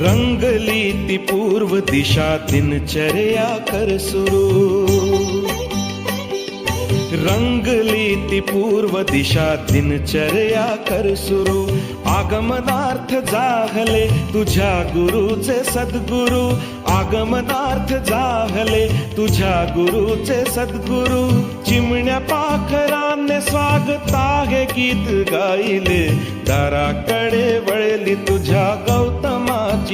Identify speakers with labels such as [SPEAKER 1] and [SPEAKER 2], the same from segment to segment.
[SPEAKER 1] रंगली ती पूर्व दिशा दिनचर्या कर सुरू. रंगली ती पूर्व दिशा दिनचर्या कर सुरू. आगमनार्थ जाहले तुझ्या गुरुचे सद्गुरु. आगमनार्थ जाहले तुझ्या गुरुचे सद्गुरु. चिमण्या पाखराने स्वागत आहे गीत गायले. दाराकडे वळली तुझ्या गौ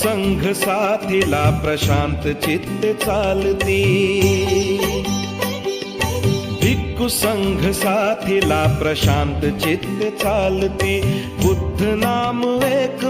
[SPEAKER 1] संघ साथीला प्रशांत चित्त चालते. भिक्खू संघ साथीला प्रशांत चित्त चालते. बुद्ध नाम एक